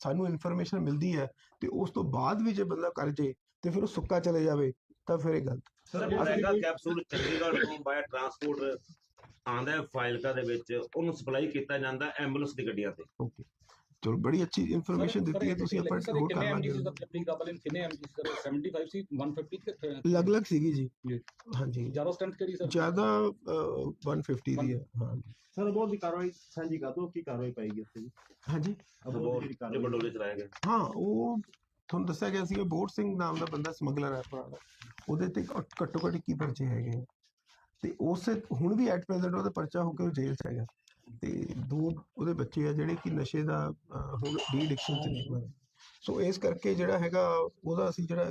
ਸਾਨੂੰ ਇਨਫੋਰਮੇਸ਼ਨ ਮਿਲਦੀ ਹੈ ਤੇ ਉਸ ਤੋਂ ਬਾਅਦ ਵੀ ਜੇ ਬੰਦਾ ਕਰ ਜੇ ਤੇ ਫਿਰ ਉਹ ਸੁੱਕਾ ਚਲੇ ਜਾਵੇ ਤਾਂ ਫਿਰ ਇਹ ਗਲਤ। ਸਰ ਮਹਿੰਗਾ ਕੈਪਸੂਲ ਚੰਡੀਗੜ੍ਹ ਤੋਂ ਬਾਇਆ ਟਰਾਂਸਪੋਰਟ ਆਂਦਾ ਹੈ ਫਾਈਲਕਾ ਦੇ ਵਿੱਚ ਉਹਨੂੰ ਸਪਲਾਈ ਕੀਤਾ ਜਾਂਦਾ ਐਂਬੂਲੈਂਸ ਦੀ ਗੱਡੀਆਂ ਤੇ। ਓਕੇ ਚਲੋ ਬੜੀ ਅੱਛੀ ਇਨਫੋਰਮੇਸ਼ਨ ਦਿੱਤੀ ਹੈ ਤੁਸੀਂ ਆਪਾਂ ਹੋਰ ਕਰ ਲਾਂਗੇ ਕਿੰਨੇ ਕਪਲ ਕਿੰਨੇ ਐਮਜੀ ਸਰ 75 ਸੀ 150 ਕਿ ਅਲੱਗ-ਅਲੱਗ ਸੀਗੀ ਜੀ। ਜੀ। ਹਾਂਜੀ। ਜ਼ਿਆਦਾ ਸਟੈਂਟ ਕਰੀ ਸਰ ਜ਼ਿਆਦਾ ਅਹ, 150 ਦੀ ਹੈ ਹਾਂ। ਸਰ ਬਹੁਤ ਦੀ ਕਾਰਵਾਈ ਸਾਂਝੀ ਕਰ ਦੋ ਕੀ ਕਾਰਵਾਈ ਪਾਏਗੀ ਉੱਥੇ ਜੀ। ਹਾਂਜੀ। ਕਾਰਵਾਈ ਬਡੋਲੇ ਚਲਾਏ ਗਏ ਹਾਂ ਉਹ ਤੁਹਾਨੂੰ ਦੱਸਿਆ ਗਿਆ ਸੀ ਬੋਟ ਸਿੰਘ ਨਾਮ ਦਾ ਬੰਦਾ ਸਮਗਲਰ ਹੈ ਪੁਰਾਣਾ ਉਹਦੇ ਤੇ ਘੱਟ- ਘੱਟੋ 21 ਪਰਚੇ ਹੈਗੇ। ਤੇ ਉਸੇ ਹੁਣ ਵੀ ਐਟ ਪ੍ਰੈਜ਼ੈਂਟ ਉਹਦਾ ਪਰਚਾ ਹੋ ਕੇ ਉਹ ਜੇਲ੍ਹ 'ਚ ਹੈਗਾ। ਤੇ ਦੋ ਉਹਦੇ ਬੱਚੇ ਆ ਜਿਹੜੇ ਕਿ ਨਸ਼ੇ ਦਾ ਹੁਣ ਡੀ ਐਡਿਕਸ਼ਨ 'ਚ ਨੇ। ਸੋ ਇਸ ਕਰਕੇ ਜਿਹੜਾ ਹੈਗਾ ਉਹਦਾ ਅਸੀਂ ਜਿਹੜਾ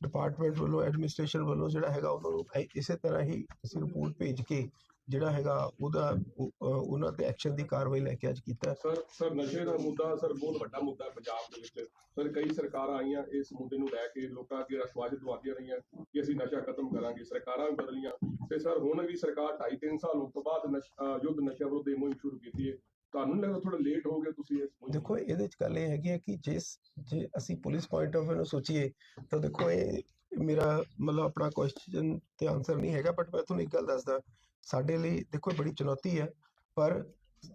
ਡਿਪਾਰਟਮੈਂਟ ਵੱਲੋਂ ਐਡਮਿਨਿਸਟ੍ਰੇਸ਼ਨ ਵੱਲੋਂ ਜਿਹੜਾ ਹੈਗਾ ਉਹਨਾਂ ਨੂੰ ਇਸੇ ਤਰ੍ਹਾਂ ਹੀ ਅਸੀਂ ਰਿਪੋਰਟ ਭੇਜ ਕੇ ਜਿਹੜਾ ਹੈਗਾ ਉਹਦਾ ਉਹਨਾਂ ਤੇ ਐਕਸ਼ਨ ਦੀ ਕਾਰਵਾਈ ਲੈ ਕੇ ਅੱਜ ਕੀਤਾ। ਸਰ ਸਰ ਨਸ਼ੇ ਦਾ ਮੁੱਦਾ ਸਰ ਬਹੁਤ ਵੱਡਾ ਮੁੱਦਾ ਪੰਜਾਬ ਦੇ ਵਿੱਚ। ਸਰ ਕਈ ਸਰਕਾਰਾਂ ਆਈਆਂ ਇਸ ਮੁੱਦੇ ਨੂੰ ਲੈ ਕੇ ਲੋਕਾਂ ਅੱਗੇ ਅਸ਼ਵਾਜ ਦਵਾਉਂਦੀਆਂ ਰਹੀਆਂ ਕਿ ਅਸੀਂ ਨਸ਼ਾ ਖਤਮ ਕਰਾਂਗੇ ਸਰਕਾਰਾਂ ਵੀ ਬਦਲੀਆਂ। ਤੇ ਸਰ ਹੁਣ ਵੀ ਸਰਕਾਰ 2.5 3 ਸਾਲ ਤੋਂ ਬਾਅਦ ਯੁੱਧ ਨਸ਼ਾ ਵਿਰੁੱਧ ਮੁਹਿੰਮ ਸ਼ੁਰੂ ਕੀਤੀ ਹੈ। ਤੁਹਾਨੂੰ ਲੱਗਦਾ ਥੋੜਾ ਲੇਟ ਹੋ ਗਏ ਤੁਸੀਂ ਇਸ ਦੇਖੋ ਇਹਦੇ ਚ ਗੱਲ ਇਹ ਹੈਗੀ ਹੈ ਕਿ ਜਿਸ ਜੇ ਅਸੀਂ ਪੁਲਿਸ ਪੁਆਇੰਟ ਆਫ ਨੂੰ ਸੋਚੀਏ ਤਾਂ ਦੇਖੋ ਇਹ ਮੇਰਾ ਮਤਲਬ ਆਪਣਾ ਕੁਐਸਚਨ ਤੇ ਆਨਸਰ ਨਹੀਂ ਹੈਗਾ ਬਟ ਮੈਂ ਤੁਹਾਨੂੰ ਇੱਕ ਗੱਲ ਦੱਸਦਾ। ਸਾਡੇ ਲਈ ਦੇਖੋ ਬੜੀ ਚੁਣੌਤੀ ਹੈ, ਪਰ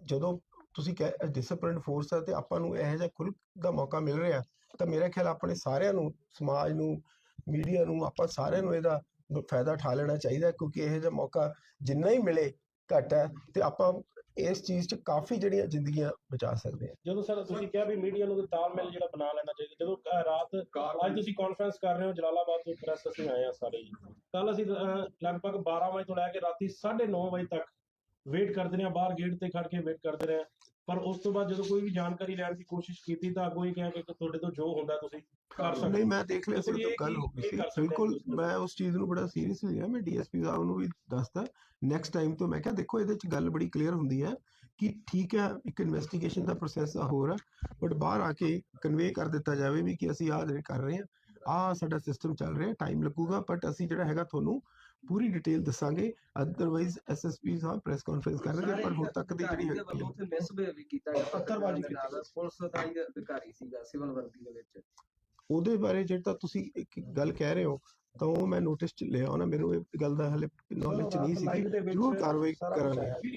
ਜਦੋਂ ਤੁਸੀਂ ਕਹੇ ਡਿਸਪਲਿਨਡ ਫੋਰਸ ਹੈ ਤੇ ਆਪਾਂ ਨੂੰ ਇਹੋ ਜਿਹਾ ਖੁੱਲ ਦਾ ਮੌਕਾ ਮਿਲ ਰਿਹਾ, ਤਾਂ ਮੇਰਾ ਖਿਆਲ ਆਪਣੇ ਸਾਰਿਆਂ ਨੂੰ, ਸਮਾਜ ਨੂੰ ਮੀਡੀਆ ਨੂੰ, ਆਪਾਂ ਸਾਰਿਆਂ ਨੂੰ ਇਹਦਾ ਫਾਇਦਾ ਉਠਾ ਲੈਣਾ ਚਾਹੀਦਾ ਕਿਉਂਕਿ ਇਹੋ ਜਿਹਾ ਮੌਕਾ ਜਿੰਨਾ ਹੀ ਮਿਲੇ ਘੱਟ ਹੈ ਤੇ ਆਪਾਂ ਇਸ ਚੀਜ਼ 'ਚ ਕਾਫੀ ਜਿਹੜੀਆਂ ਜ਼ਿੰਦਗੀਆਂ ਬਚਾ ਸਕਦੇ ਹਾਂ ਜਦੋਂ ਸਰ ਤੁਸੀਂ ਕਿਹਾ ਵੀ ਮੀਡੀਆ ਨੂੰ ਤਾਲਮੇਲ ਜਿਹੜਾ ਬਣਾ ਲੈਣਾ ਚਾਹੀਦਾ ਜਦੋਂ ਰਾਤ ਅੱਜ ਤੁਸੀਂ ਕਾਨਫਰੰਸ ਕਰ ਰਹੇ ਹੋ ਜਲਾਲਾਬਾਦ ਤੋਂ ਪ੍ਰੈਸ ਅਸੀਂ ਆਏ ਆ ਸਾਰੇ ਜੀ। ਕੱਲ ਅਸੀਂ ਲਗਭਗ 12 ਵਜੇ ਤੋਂ ਲੈ ਕੇ ਰਾਤੀ 9:30 ਵਜੇ ਤੱਕ ਵੇਟ ਕਰਦੇ ਰਹੇ ਹਾਂ ਬਾਹਰ ਗੇਟ ਤੇ ਖੜ ਕੇ ਵੇਟ ਕਰਦੇ ਰਹੇ ਹਾਂ। ਪਰ ਉਸ ਤੋਂ ਬਾਅਦ ਜਦੋਂ ਕੋਈ ਵੀ ਜਾਣਕਾਰੀ ਲੈਣ ਦੀ ਕੋਸ਼ਿਸ਼ ਕੀਤੀ ਤਾਂ ਅੱਗੋਂ ਹੀ ਕਿਹਾ ਕਿ ਤੁਹਾਡੇ ਤੋਂ ਜੋ ਹੁੰਦਾ ਤੁਸੀਂ ਕਰ ਸਕਦੇ। ਨਹੀਂ ਮੈਂ ਦੇਖ ਲਿਆ ਸੀ ਦੇਖੋ ਜੀ, ਉਦੋਂ ਇਹ ਗੱਲ ਕੀ- ਹੋ ਗਈ ਸੀ ਬਿਲਕੁਲ। ਮੈਂ ਉਸ ਚੀਜ਼ ਨੂੰ ਬੜਾ ਸੀਰੀਅਸਲੀ ਲਿਆ ਮੈਂ ਡੀਐਸਪੀ ਸਾਹਿਬ ਨੂੰ ਵੀ ਦੱਸਦਾ ਨੈਕਸਟ ਟਾਈਮ ਤੋਂ ਮੈਂ ਕਿਹਾ ਦੇਖੋ ਇਹਦੇ ਚ ਗੱਲ ਬੜੀ ਕਲੀਅਰ ਹੁੰਦੀ ਹੈ ਕਿ ਠੀਕ ਹੈ ਇੱਕ ਇਨਵੈਸਟੀਗੇਸ਼ਨ ਦਾ ਪ੍ਰੋਸੈਸ ਹੋਰ ਹੈ ਬਟ ਬਾਹਰ ਆ ਕੇ ਕਨਵੇ ਕਰ ਦਿੱਤਾ ਜਾਵੇ ਵੀ ਕਿ ਅਸੀਂ ਆਹ ਜਿਹੜੇ ਕਰ ਰਹੇ ਹਾਂ ਆਹ ਸਾਡਾ ਸਿਸਟਮ ਚੱਲ ਰਿਹਾ ਟਾਈਮ ਲੱਗੂਗਾ ਬਟ ਅਸੀਂ ਜਿਹੜਾ ਹੈਗਾ ਤੁਹਾਨੂੰ ਪੂਰੀ ਡਿਟੇਲ ਦੱਸਾਂਗੇ। ਅਦਰਵਾਈਜ਼ ਐਸਐਸਪੀ ਸਾਹਿਬ ਪ੍ਰੈਸ ਕਾਨਫਰੰਸ ਕਰਨਗੇ ਪਰ ਹੁਣ ਤੱਕ ਦੀ ਜਿਹੜੀ ਹੈ। ਉੱਥੇ ਮਿਸਬਿਹੇਵ ਵੀ ਕੀਤਾ ਗਿਆ। ਪੱਥਰਬਾਜ਼ੀ ਦੇ ਨਾਲ। ਪੁਲਿਸ ਦਾ ਹੀ ਅਧਿਕਾਰੀ ਸੀਗਾ ਸਿਵਲ ਵਰਦੀ ਦੇ ਵਿੱਚ। ਉਹਦੇ ਬਾਰੇ ਜਿਹੜਾ ਤੁਸੀਂ ਇੱਕ ਗੱਲ ਕਹਿ ਰਹੇ ਹੋ ਤਾਂ ਉਹ ਮੈਂ ਨੋਟਿਸ ਚ ਲਿਆ ਨਾ ਮੈਨੂੰ ਇਹ ਗੱਲ ਦਾ ਹਲੇ ਨੌਲੇਜ ਨਹੀਂ ਸੀ ਜ਼ਰੂਰ ਕਾਰਵਾਈ ਕਰਾਂਗੇ।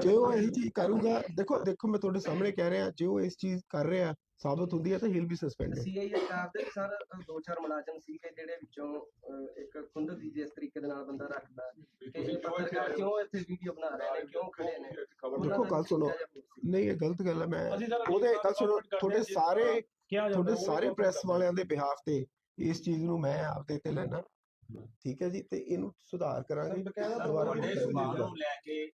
ਜੇ ਉਹ ਇਹ ਚੀਜ਼ ਕਰੂਗਾ ਦੇਖੋ ਦੇਖੋ ਮੈਂ ਤੁਹਾਡੇ ਸਾਹਮਣੇ ਕਹਿ ਰਿਹਾ ਜੇ ਉਹ ਇਸ ਚੀਜ਼ ਕਰ ਰਿਹਾ ਸਾਬਤ ਹੁੰਦੀ ਹੈ ਤਾਂ he'll be suspended CIA staff ਦੇ ਵੀ ਸਰ ਦੋ ਚਾਰ ਮੁਲਾਜ਼ਮ ਸੀਗੇ ਜਿਹੜੇ ਵਿੱਚੋਂ ਇੱਕ ਖੁੰਦ ਦੀ ਜਿਸ ਤਰੀਕੇ ਦੇ ਨਾਲ ਬੰਦਾ ਰੱਖਦਾ ਕਿ ਇਹ ਪੱਤਰਕਾਰ ਕਿਉਂ ਇੱਥੇ ਵੀਡੀਓ ਬਣਾ ਰਹੇ ਨੇ ਕਿਉਂ ਖੜੇ ਨੇ? ਉਹਨਾਂ ਦੇਖੋ ਗੱਲ ਸੁਣੋ। ਨਹੀਂ ਇਹ ਗਲਤ ਗੱਲ ਹੈ ਮੈਂ ਉਹਦੇ ਗੱਲ ਸੁਣੋ ਤੁਹਾਡੇ ਸਾਰੇ ਕਿਹਾ ਜਾਂਦਾ ਤੁਹਾਡੇ ਸਾਰੇ ਪ੍ਰੈਸ? ਵਾਲਿਆਂ ਦੇ ਬਿਹਾਫ ਤੇ ਇਸ ਚੀਜ਼ ਨੂੰ ਮੈਂ ਆਪਦੇ ਤੇ ਲੈਣਾ ਠੀਕ ਹੈ ਜੀ ਤੇ ਇਹਨੂੰ ਸੁਧਾਰ ਕਰਾਂਗੇ। ਦੁਬਾਰਾ ਤੁਹਾਡੇ ਨੂੰ ਲੈ ਕੇ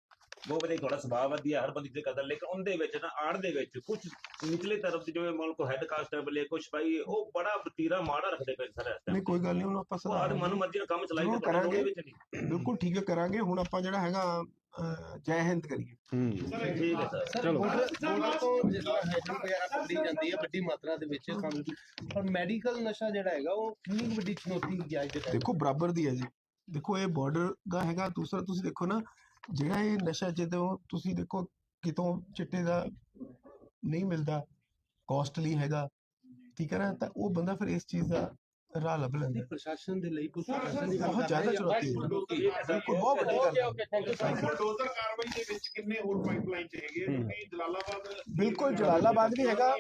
ਬਹੁਤ ਵਧੀਆ ਤੁਹਾਡਾ ਸੁਭਾਅ ਵਧੀਆ ਹਰ ਬੰਦੇ ਦੀ ਕਦਰ ਲੇਕਿਨ ਉਹਦੇ ਵਿੱਚ ਨਾ ਆੜ ਦੇ ਵਿੱਚ ਕੁਝ ਨਿਚਲੇ ਤਰਫ ਦੇ ਜਿਵੇਂ ਮੁਲਕ ਹੈਡ ਕਾਂਸਟੇਬਲ ਹੈ ਕੁਝ ਭਾਈ ਉਹ ਬੜਾ ਵਤੀਰਾ ਮਾੜਾ ਰੱਖਦੇ ਪਏ ਸਰ ਇਸ। ਨਹੀਂ ਕੋਈ ਗੱਲ ਨਹੀਂ ਹੁਣ ਆਪਾਂ ਆਦ ਸੁਧਾਰਾਂਗੇ। ਮਨ ਮਰਜ਼ੀ ਨਾਲ ਕੰਮ ਚਲਾਈ ਨੇ, ਉਹਦੇ ਕਰਾਂਗੇ। ਵਿੱਚ ਨਹੀਂ। ਬਿਲਕੁਲ ਠੀਕ ਹੈ ਕਰਾਂਗੇ ਹੁਣ ਆਪਾਂ ਜਿਹੜਾ ਹੈਗਾ ਜੈ ਹਿੰਦ ਕਰੀਏ। ਠੀਕ ਹੈ ਸਰ। ਬਾਰਡਰ ਬਾਰਡਰ ਤੋਂ ਜਿਹੜਾ ਹੈਡਿੰਗ ਵਗੈਰਾ ਪਕੜੀ ਜਾਂਦੀ ਹੈ ਵੱਡੀ ਮਾਤਰਾ ਦੇ ਵਿੱਚ ਦੀ ਪਰ ਮੈਡੀਕਲ ਨਸ਼ਾ ਜਿਹੜਾ ਹੈਗਾ ਉਹ ਕਿੰਨੀ ਕੁ ਵੱਡੀ ਚੁਣੌਤੀ ਹੈ ਅੱਜ ਦੇ ਦੇਖੋ ਬਰਾਬਰ ਦੀ ਹੈ ਜੀ। ਦੇਖੋ ਇਹ ਬਾਰਡਰ ਦਾ ਹੈਗਾ ਦੂਸਰਾ ਤੁਸੀਂ ਦੇਖੋ ਨਾ ਜਿਹੜਾ ਇਹ ਨਸ਼ਾ ਜਦੋਂ ਤੁਸੀਂ ਦੇਖੋ ਕਿਤੋਂ ਚਿੱਟੇ ਦਾ ਨਹੀਂ ਮਿਲਦਾ ਕੋਸਟਲੀ ਹੈਗਾ ਠੀਕ ਹੈ ਨਾ ਤਾਂ ਉਹ ਬੰਦਾ ਫਿਰ ਇਸ ਚੀਜ਼ ਦਾ ਰਾਹ ਲੱਭ ਲੈਂਦਾ। ਪ੍ਰਸ਼ਾਸਨ ਦੇ ਲਈ ਪੁਲਿਸ ਪ੍ਰਸ਼ਾਸਨ ਦੀ ਗੱਲ ਬਹੁਤ ਜ਼ਿਆਦਾ। ਚੁਣੌਤੀ ਹੈ। ਬਿਲਕੁਲ ਬਹੁਤ ਵੱਡੀ ਗੱਲ ਹੈ। ਬੁਲਡੋਜ਼ਰ ਕਾਰਵਾਈ ਦੇ ਵਿੱਚ ਕਿੰਨੇ ਹੋਰ ਪਾਈਪਲਾਈਨ ਚ ਹੈਗੇ? ਕਿਉਂਕਿ ਜਲਾਲਾਬਾਦ ਬਿਲਕੁਲ ਜਲਾਲਾਬਾਦ ਵੀ ਹੈਗਾ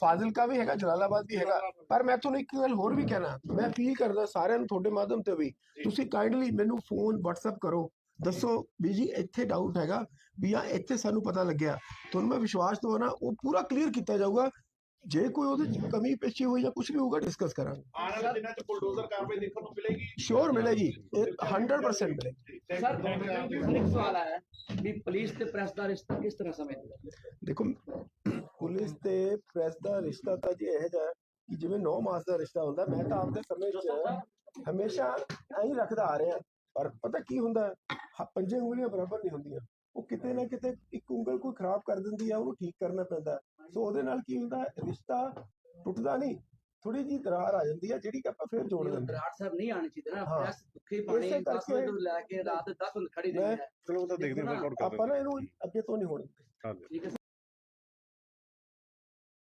ਫਾਜ਼ਿਲਕਾ ਵੀ ਹੈਗਾ ਜਲਾਲਾਬਾਦ ਵੀ ਹੈਗਾ। ਪਰ ਮੈਂ ਤੁਹਾਨੂੰ ਇੱਕ ਗੱਲ ਹੋਰ ਵੀ ਕਹਿਣਾ ਮੈਂ ਅਪੀਲ ਕਰਦਾ ਸਾਰਿਆਂ ਨੂੰ ਤੁਹਾਡੇ ਮਾਧਿਅਮ ਤੇ ਵੀ। ਤੁਸੀਂ ਕਾਈਂਡਲੀ ਮੈਨੂੰ ਫੋਨ WhatsApp ਕਰੋ। ਦੱਸੋ ਵੀ ਜੀ ਇੱਥੇ ਡਾਊਟ ਹੈਗਾ ਵੀ ਆ ਇੱਥੇ ਸਾਨੂੰ ਪਤਾ ਲੱਗਿਆ। ਤੁਹਾਨੂੰ ਮੈਂ ਵਿਸ਼ਵਾਸ ਦਵਾਨਾ ਉਹ ਪੂਰਾ ਕਲੀਅਰ ਕੀਤਾ ਜਾਊਗਾ। ਜੇ ਕੋਈ ਉਹਦੇ ਚ ਕਮੀ ਪੇਸ਼ੀ ਹੋਈ ਜਾਂ ਕੁਝ ਵੀ ਹੋਊਗਾ ਡਿਸਕਸ ਕਰਾਂਗੇ। ਆਉਣ ਵਾਲੇ ਦਿਨਾਂ ਚ ਬੁਲਡੋਜ਼ਰ ਕਾਰਵਾਈ ਦੇਖਣ ਨੂੰ ਮਿਲੇਗੀ? ਸ਼ੋਰ ਮਿਲੇਗੀ। ਇਹ 100% ਮਿਲੇਗੀ। ਸਰ ਸਰ ਇੱਕ ਸਵਾਲ ਆਇਆ ਵੀ ਪੁਲਿਸ ਤੇ ਪ੍ਰੈਸ ਦਾ ਰਿਸ਼ਤਾ ਕਿਸ ਤਰ੍ਹਾਂ ਸਮਝਦੇ ਹੋ? ਦੇਖੋ ਪੁਲਿਸ ਤੇ ਪ੍ਰੈਸ ਦਾ ਰਿਸ਼ਤਾ ਤਾਂ ਜੀ ਇਹ ਕਿ ਜਿਵੇਂ 9 ਮਾਸ ਦਾ ਰਿਸ਼ਤਾ ਹੁੰਦਾ ਮੈਂ ਤਾਂ ਆਪਦੇ ਸਮੇਂ 'ਚ ਹਮੇਸ਼ਾ ਐਂ ਰੱਖਦਾ ਆ ਰਿਹਾ। ਪਰ ਪਤਾ ਕੀ ਹੁੰਦਾ ਹੈ? ਹ- ਪੰਜੇ ਉਂਗਲੀਆਂ ਬਰਾਬਰ ਨਹੀਂ ਹੁੰਦੀਆਂ ਉਹ ਕਿਤੇ ਨਾ ਕਿਤੇ ਇੱਕ ਉਂਗਲ ਕੋਈ ਖਰਾਬ ਕਰ ਦਿੰਦੀ ਹੈ ਉਹਨੂੰ ਠੀਕ ਕਰਨਾ ਪੈਂਦਾ ਹੈ। ਸੋ ਉਹਦੇ ਨਾਲ ਕੀ ਹੁੰਦਾ ਹੈ, ਰਿਸ਼ਤਾ ਟੁੱਟਦਾ ਨਹੀਂ ਥੋੜੀ ਜੀ ਦਰਾਰ ਆ ਜਾਂਦੀ ਹੈ ਜਿਹੜੀ ਕਿ ਆਪਾਂ ਫਿਰ ਜੋੜ ਦਿੰਦੇ ਹਾਂ। ਸਾਹਿਬ ਨਹੀਂ ਆਣੀ ਚਾਹੀਦੀ ਨਾ ਹਾਂ। ਪ੍ਰੈਸ ਭੁੱਖੇ ਪਾਣੀ ਇਸੇ 10 ਕਰਕੇ- ਵਜੇ ਤੋਂ ਲੈ ਕੇ ਰਾਤ 10 ਵਜੇ ਖੜੀ ਰਹੀ ਹੈ ਚਲੋ ਉਹ ਤਾਂ ਦੇਖਦੇ ਹਾਂ ਆਪਾਂ ਨਾ ਇਹਨੂੰ ਅੱਗੇ ਤੋਂ ਨਹੀਂ ਹੋਣ ਕਰਦੇ ਠੀਕ ਹੈ